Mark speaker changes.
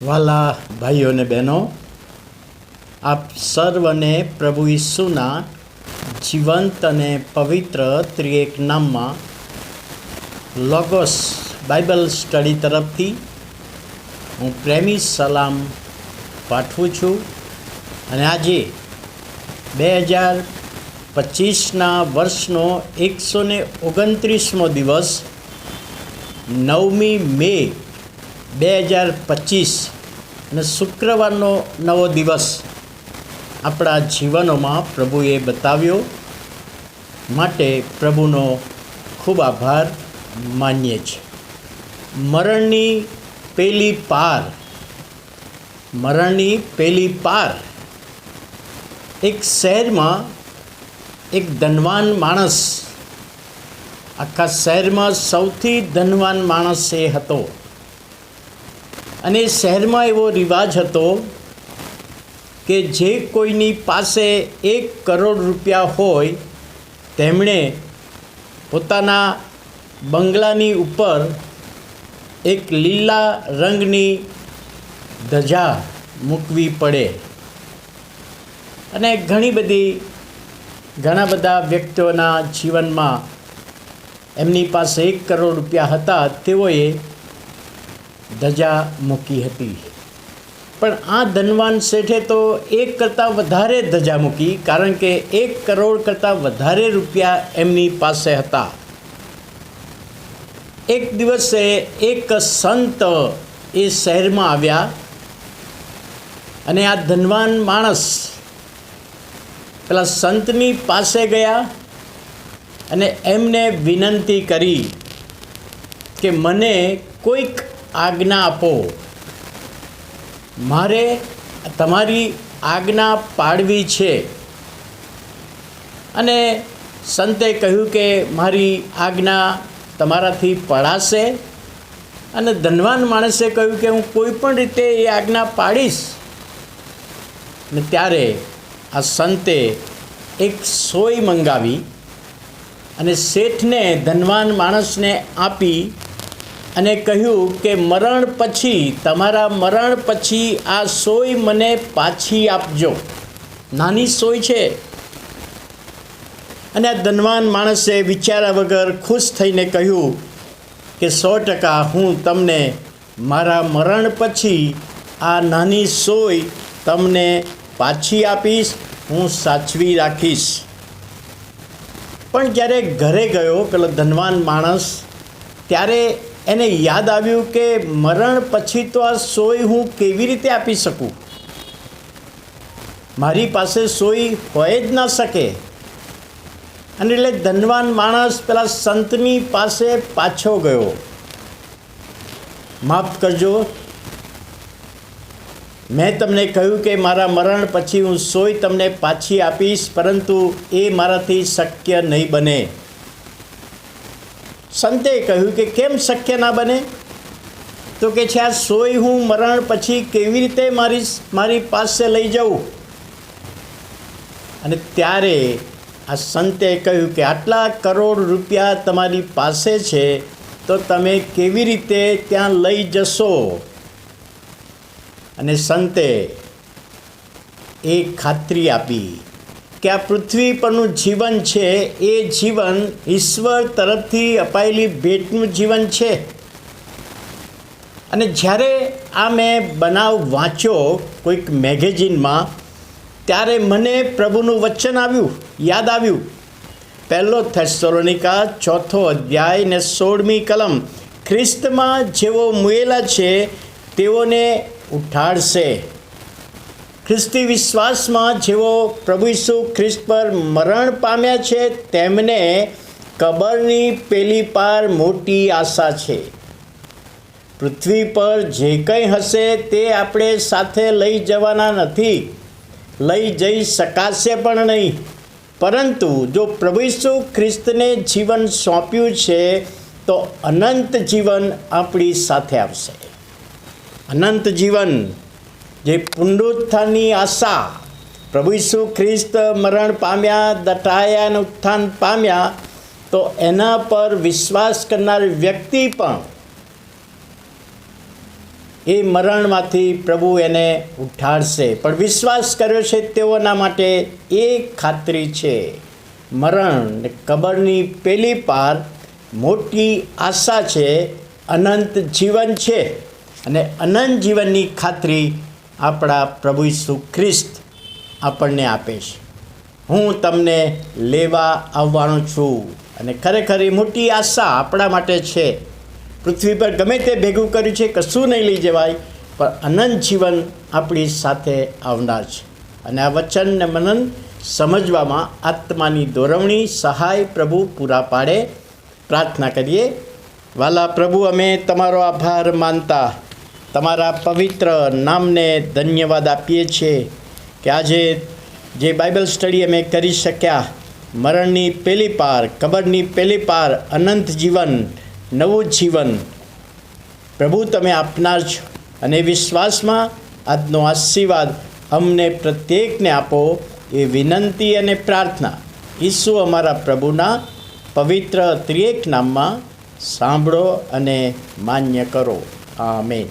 Speaker 1: વાલા ભાઈઓ અને બહેનો, આપ સર્વને પ્રભુ ઈસુના જીવંત અને પવિત્ર ત્રિએક નામમાં લોગોસ બાઇબલ સ્ટડી તરફથી હું પ્રેમી સલામ પાઠવું છું અને આજે બે હજાર પચીસના વર્ષનો એકસો ઓગણત્રીસમો દિવસ નવમી મે બે હજાર પચીસ અને શુક્રવારનો નવો દિવસ આપણા જીવનોમાં પ્રભુએ બતાવ્યો. માટે પ્રભુનો ખૂબ આભાર માનીએ છીએ. મરણની પેલી પાર, મરણની પેલી પાર એક શહેરમાં એક ધનવાન માણસ આખા શહેરમાં સૌથી ધનવાન માણસ એ હતો. અને શહેરમાં એવો રિવાજ હતો કે જે કોઈની પાસે એક કરોડ રૂપિયા હોય, તેમણે પોતાના બંગલાની ઉપર એક લીલા રંગની ધજા મૂકવી પડે. અને ઘણી બધી, ઘણા બધા વ્યક્તિઓના જીવનમાં એમની પાસે એક કરોડ રૂપિયા હતા. તેઓએ ધજા મૂકી હતી. પણ આ ધનવાન શેઠે તો એક કરતાં વધારે ધજા મૂકી કારણ કે એક કરોડ કરતાં વધારે રૂપિયા એમની પાસે હતા. એક દિવસે એક સંત એ શહેરમાં આવ્યા અને આ ધનવાન માણસ પેલા સંતની પાસે ગયા અને એમને વિનંતી કરી કે મને કોઈક આજ્ઞા આપો. મારે તમારી આજ્ઞા પાડવી છે. અને સંતે કહ્યું કે મારી આજ્ઞા તમારાથી પડાશે અને ધનવાન માણસે કહ્યું કે હું કોઈ પણ રીતે એ આજ્ઞા પાડીશ. ને ત્યારે આ સંતે એક સોય મંગાવી અને શેઠને ધનવાન માણસને આપી અને કહ્યું કે મરણ પછી, તમારા મરણ પછી આ સોય મને પાછી આપજો. નાની સોય છે. અને આ ધનવાન માણસે વિચાર્યા વગર ખુશ થઈને કહ્યું કે સો ટકા હું તમને મારા મરણ પછી આ નાની સોય તમને પાછી આપીશ, હું સાચવી રાખીશ. પણ જ્યારે ઘરે ગયો પેલો ધનવાન માણસ, ત્યારે એને યાદ આવ્યું કે મરણ પછી તો આ સોય હું કેવી રીતે આપી શકું? મારી પાસે સોય હોય જ ના શકે. અને એટલે ધનવાન માણસ પેલા સંતની પાસે પાછો ગયો. માફ કરજો. મેં તમને કહ્યું કે મારા મરણ પછી હું સોય તમને પાછી આપીશ, પરંતુ એ મારાથી શક્ય નહીં બને. સંતે કહ્યું કે કેમ શક્ય ના બને? તો કે છે, આ સોય હું મરણ પછી કેવી રીતે મારી મારી પાસે લઈ જાઉં અને ત્યારે આ સંતે કહ્યું કે, આટલા કરોડ રૂપિયા તમારી પાસે છે, તો તમે કેવી રીતે ત્યાં લઈ જશો? અને સંતે એ ખાતરી આપી. કે આ પૃથ્વી પરનું જીવન છે, એ જીવન ઈશ્વર તરફથી અપાયેલી ભેટનું જીવન છે. અને જ્યારે આ મેં બનાવ વાંચ્યો કોઈક મેગેઝિનમાં, ત્યારે મને પ્રભુનું વચન આવ્યું, યાદ આવ્યું. પહેલો થેસલોનિકા ચોથો અધ્યાય ને સોળમી કલમ, ખ્રિસ્તમાં જેઓ મુયેલા છે, તેઓને ઉઠાડશે. ખ્રિસ્તી વિશ્વાસમાં જેઓ પ્રભુ ઈસુ ખ્રિસ્ત પર મરણ પામ્યા છે, તેમને કબરની પેલી પાર મોટી આશા છે. પૃથ્વી પર જે કંઈ હશે તે આપણે સાથે લઈ જવાના નથી. લઈ જઈ શકાશે પણ નહીં. પરંતુ જો પ્રભુ ઈસુ ખ્રિસ્તને જીવન સોંપ્યું છે, તો અનંત જીવન આપણી સાથે આવશે. અનંત જીવન જે પુનરુત્થાનની આશા પ્રભુ ઈસુ ખ્રિસ્ત મરણ પામ્યા, દટાયા અને ઉત્થાન પામ્યા, તો એના પર વિશ્વાસ કરનાર વ્યક્તિ પણ એ મરણમાંથી પ્રભુ એને ઉઠાડશે. પણ વિશ્વાસ કર્યો છે તેઓના માટે એ ખાતરી છે. મરણ કબરની પેલી પાર મોટી આશા છે, અનંત જીવન છે અને અનંત જીવનની ખાતરી આપણા પ્રભુ ઈસુ ખ્રિસ્ત આપણને આપે છે. હું તમને લેવા આવવાનો છું. અને ખરેખર એ મોટી આશા આપણા માટે છે. પૃથ્વી પર ગમે તે ભેગું કર્યું છે, કશું નહીં લઈ જવાય, પણ અનંત જીવન આપણી સાથે આવનાર છે. અને આ વચનને મનન સમજવામાં આત્માની દોરવણી સહાય પ્રભુ પૂરા પાડે. પ્રાર્થના કરીએ. વાલા પ્રભુ, અમે તમારો આભાર માનતા તમારા પવિત્ર નામને ધન્યવાદ આપીએ છીએ કે આજે જે બાઇબલ સ્ટડી અમે કરી શક્યા, મરણની પેલી પાર, કબરની પેલી પાર, અનંત જીવન, નવું જીવન, પ્રભુ તમે આપનાર છો અને વિશ્વાસમાં આજનો આશીર્વાદ અમને પ્રત્યેકને આપો એ વિનંતી અને પ્રાર્થના ઈસુ અમારા પ્રભુના પવિત્ર ત્રિએક નામમાં સાંભળો અને માન્ય કરો. આમેન.